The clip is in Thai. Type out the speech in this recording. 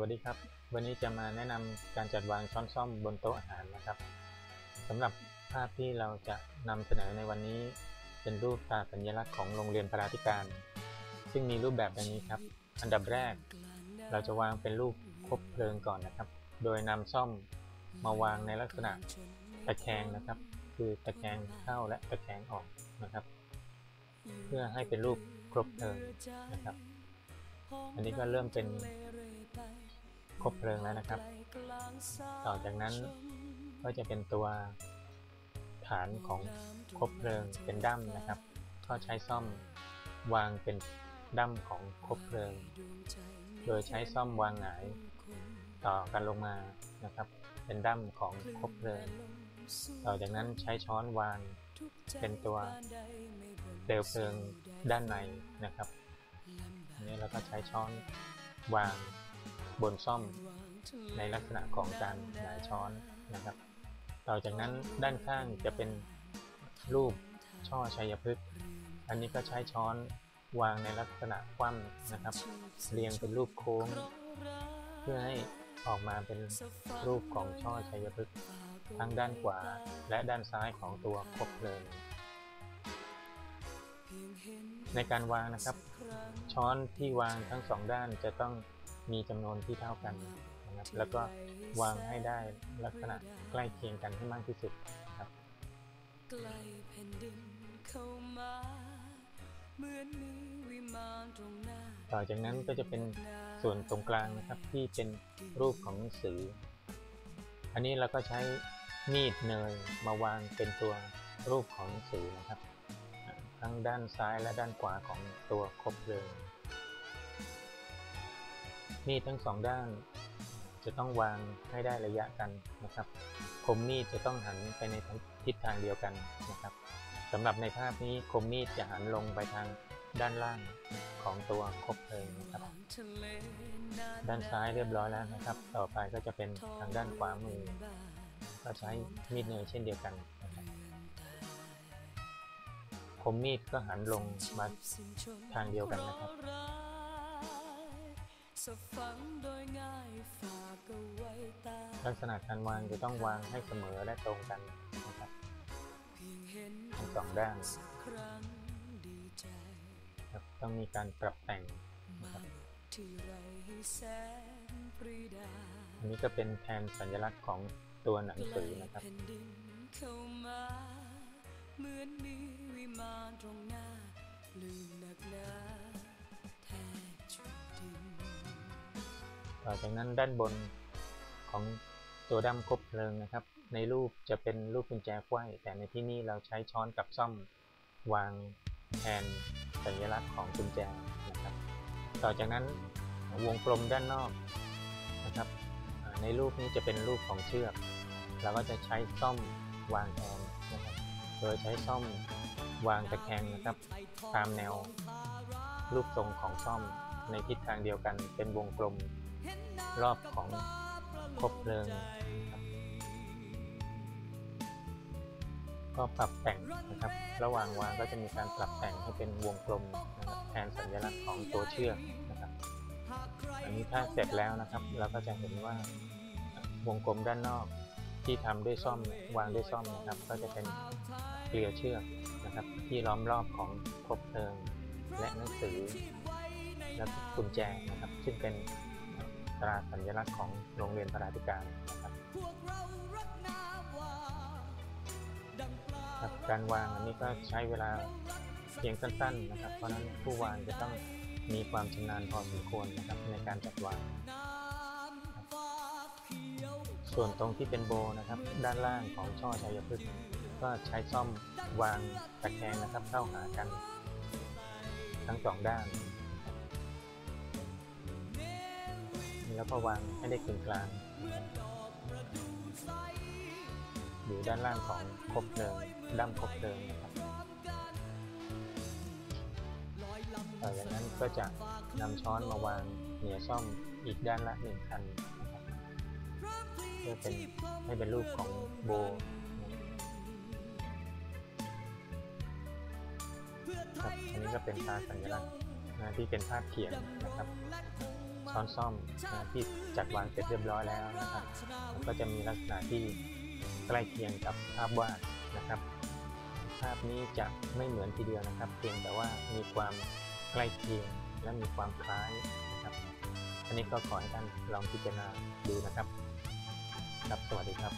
วัสดีครับ วันนี้จะมาแนะนำการจัดวางช้อนส้อมบนโต๊ะอาหารนะครับสำหรับภาพที่เราจะนำเสนอในวันนี้ เป็นรูปตราสัญลักษณ์ของโรงเรียนพราธิการ ซึ่งมีรูปแบบดังนี้ครับ อันดับแรก เราจะวางเป็นรูปคบเพลิงก่อนนะครับ โดยนำซ่อมมาวางในลักษณะตะแคงนะครับ คือตะแคงเข้าและตะแคงออกนะครับ เพื่อให้เป็นรูปครบเพลิงนะครับ อันนี้ก็เริ่มเป็น บเพลิงแล้วนะครับ ต่อจากนั้นก็จะเป็นตัวฐานของคบเพลิงเป็นดั้มนะครับ ก็ใช้ซ่อมวางเป็นดั้มของคบเพลิง โดยใช้ซ่อมวางหงายต่อกันลงมานะครับ เป็นดั้มของคบเพลิง ต่อจากนั้นใช้ช้อนวางเป็นตัวเปลวเพลิงด้านในนะครับอันนี้เราก็ใช้ช้อนวาง บนซ่อมในลักษณะของการหงายช้อนนะครับ ต่อจากนั้นด้านข้างจะเป็นรูปช่อชัยพฤกษ์อันนี้ก็ใช้ช้อนวางในลักษณะคว่ำนะครับ เรียงเป็นรูปโค้ง เพื่อให้ออกมาเป็นรูปของช่อชัยพฤกษ์ทั้งด้านขวาและด้านซ้ายของตัวคบเพลิงในการวางนะครับ ช้อนที่วางทั้งสองด้านจะต้อง มีจำนวนที่เท่ากันนะครับแล้วก็วางให้ได้ลักษณะใกล้เคียงกันให้มากที่สุดครับใกล้แผ่นดินเข้ามาเหมือนมีวิมานตรงหน้าต่อจากนั้นก็จะเป็นส่วนตรงกลางนะครับที่เป็นรูปของหนังสือ อันนี้เราก็ใช้มีดเนยมาวางเป็นตัวรูปของหนังสือนะครับ ทั้งด้านซ้ายและด้านขวาของตัวคบเพลิง มีดทั้งสองด้าน จะต้องวางให้ได้ระยะกันนะครับคมมีดจะต้องหันไปในทิศทางเดียวกันนะครับสำหรับในภาพนี้คมมีดจะหันลงไปทางด้านล่างของตัวคบเพลิงนะครับ ด้านซ้ายเรียบร้อยแล้วนะครับ ต่อไปก็จะเป็นทางด้านขวามือ ก็ใช้มีดเนยเช่นเดียวกันนะครับคมมีดก็หันลงมาทางเดียวกันนะครับ ลักษณะการวางจะต้องวางให้เสมอและตรงกันนะครับเพียงเห็นทั้งสองด้านสักครั้งดีใจครับต้องมีการปรับแต่งนะครับที่ไรให้แสนปรีดาอันนี้ก็เป็นแทนสัญลักษณ์ของตัวหนังสือนะครับใกล้แผ่นดินเข้ามาเหมือนมีวิมานตรงหน้าลืม จากนั้นด้านบนของตัวด้ามคบเพลิงนะครับ ในรูปจะเป็นรูปกุญแจไขว้แต่ในที่นี้เราใช้ช้อนกับซ่อมวางแทนสัญลักษณ์ของกุญแจนะครับ ต่อจากนั้นวงกลมด้านนอกนะครับ ในรูปนี้จะเป็นรูปของเชือก เราก็จะใช้ซ่อมวางแทนนะครับ โดยใช้ซ่อมวางตะแคงนะครับ ตามแนวรูปทรงของซ่อมในทิศทางเดียวกันเป็นวงกลม รอบของคบเพลิงครับก็ปรับแต่งนะครับ ระหว่างวางก็จะมีการปรับแต่งให้เป็นวงกลมนะครับแทนสัญลักษณ์ของตัวเชือกนะครับ อันนี้ถ้าเสร็จแล้วนะครับ เราก็จะเห็นว่าวงกลมด้านนอกที่ทำด้วยซ่อมวางด้วยซ่อมนะครับ ก็จะเป็นเกลียวเชือกนะครับ ที่ล้อมรอบของคบเพลิงและหนังสือและกุญแจนะครับ ซึ่งเป็น ตราสัญลักษณ์ของโรงเรียนพราธิการนะครับครับการวางอันนี้ก็ใช้เวลาเพียงสั้นๆนะครับ เพราะฉะนั้นผู้วางจะต้องมีความชำนาญพอสมควรนะครับในการจัดวาง ส่วนตรงที่เป็นโบนะครับ ด้านล่างของช่อชัยพฤกษ์ก็ใช้ซ่อมวางตะแคงนะครับเข้าหากัน ทั้งสองด้าน แล้วก็วางให้ได้กึ่งกลาง อยู่ด้านล่างของคบเพลิงด้ามคบเพลิงนะครับต่อจากนั้นก็จะนำช้อนมาวางเหนือซ่อมอีกด้านละหนึ่งคันนะครับเพื่อเป็นให้เป็นรูปของโบครับอันนี้ก็เป็นภาพสัญลักษณ์นะที่เป็นภาพเขียนนะครับ ช้อนซ่อมนะที่จัดวางเสร็จเรียบร้อยแล้วนะครับก็จะมีลักษณะที่ใกล้เคียงกับภาพวาดนะครับ ภาพนี้จะไม่เหมือนทีเดียวนะครับ เพียงแต่ว่ามีความใกล้เคียงและมีความคล้ายนะครับ อันนี้ก็ขอให้ท่านลองพิจารณาดูนะครับ ครับสวัสดีครับ